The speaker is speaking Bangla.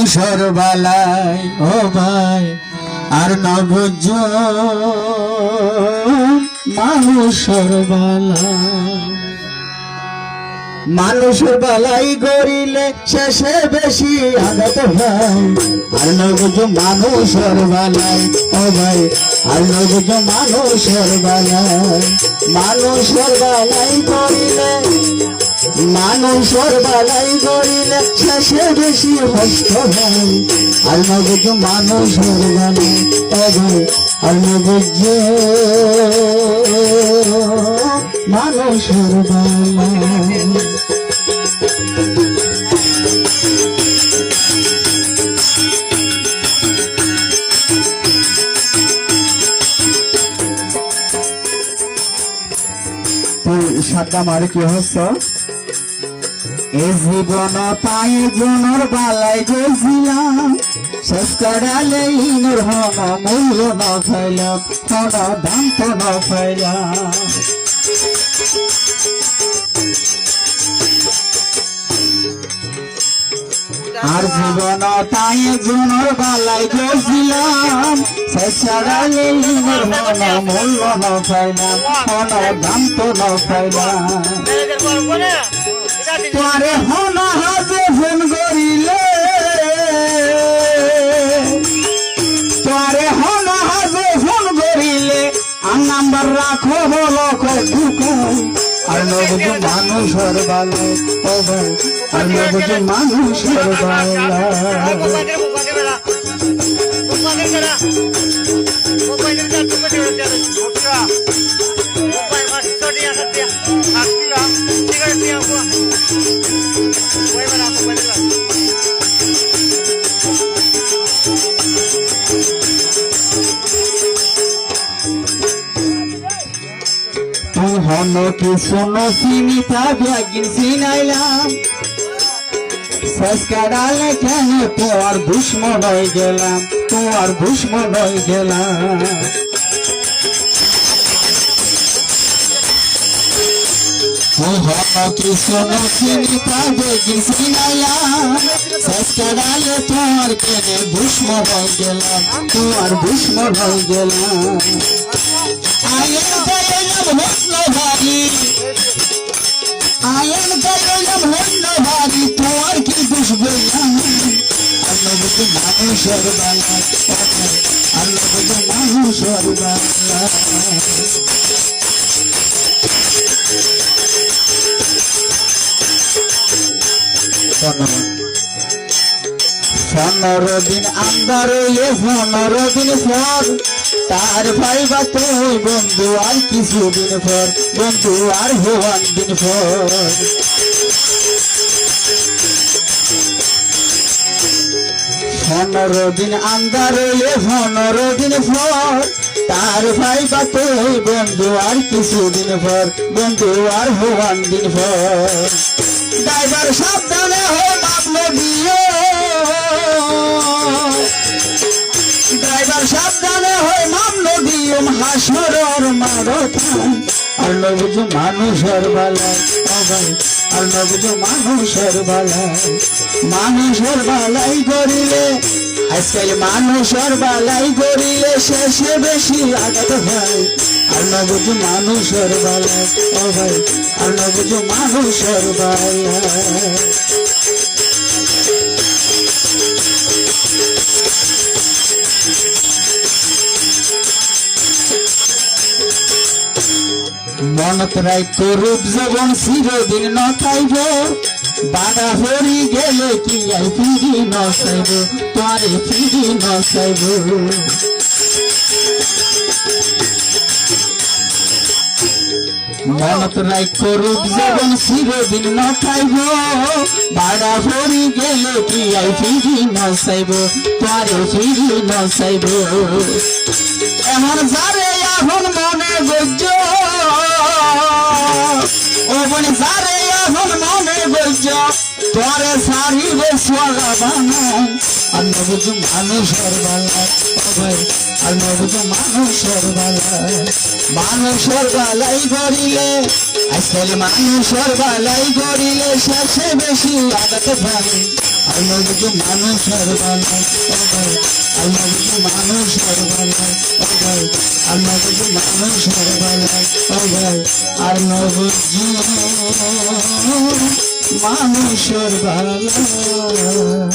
মানুষের বালাই, ও ভাই, আর নবজ মানুষর বালাই। মানুষের বালাই গড়িলে শেষে বেশি আঘাত হয়। আর নবজ মানুষর বালাই, ও ভাই নবুজ মানুষের বালাই মানুষের বালাই গড়িলে মানুষের বালাই গড়িলে শেষে বেশি হস্ত হয়। নবুজ মানুষের ভাই আর নবুজ মানুষের বালাই তুই সাতটা মারে কি হচ্ছে? এ জীবন পায়ে জনর বালাই গেছিলাম শেষ করালে ইনর হন মূল্য ন পাইলাম হন দাম তো ন পাইলাম আর জীবন তাই জনের বালাই গেছিলাম শেষ করালে ইনর হন মূল্য ন পাইলাম হন দাম তো ন? পাইলাম তোরে হন আর নবুজ মানুষের বালে। আর নবুজ মানুষের বালা তুই হন কি শোনো সিমিতা ব্যাগিন সিনাইলাম কাটালে কেন তোর দুশ্মন হয়ে গেলাম তোর হয়ে তোর কেন দুশ্মন হয়ে গেলাম তোর দুশ্মন হয়ে গেলাম আয়ের আয়ের কইলাম হস্ন ভারি তোর কি মানুষের মানুষের বালা দিন আন্দার এ পনেরো দিন পর তার ভাই বা বন্ধু, আর কিছুদিন পর বন্ধু, আর হওয়ান দিন পর পনেরো দিন আন্দার এ পনেরো দিন পর তার ভাই বা বন্ধু, আর কিছুদিন পর বন্ধু, আর হওয়ান দিন পর ড্রাইভার সাবধানে হো হাসর মারথান আর নবুঝু মানুষের বালায় ও ভাই আর নবুঝু মানুষের বালায়। মানুষের বালাই করিলে, আজকাল মানুষের বালাই করিলে শেষে বেশি আঘাত হয়। আর নবুঝু মানুষের বালায় ও ভাই আর নবুঝু মানুষের বালায়। মনত রাইতো রূপ জীবন চিরদিন নথাইব বাধা হরি গেলে কি আই ফিরি নসাইব তোরে ফিরি নসাইব মনত রাইতো রূপ জীবন চিরদিন নথাইব বাধা হরি গেলে কি আই ফিরি নসাইব তোরে ফিরি নসাইব এমন যারে এখন তোরে আল্লাহ বুঝু মানুষের বেলায় আল্লাহ বুঝু মানুষের বেলায়। মানুষের বেলাই করিলে আজকাল মানুষের বেলাই করিলে শেষে বেশি আঘাত পাই আর নবীজি মানুষের বেলায় আর নবীজি মানুষের আর নবীজি ও আর নবীজি মানুষের বেলায়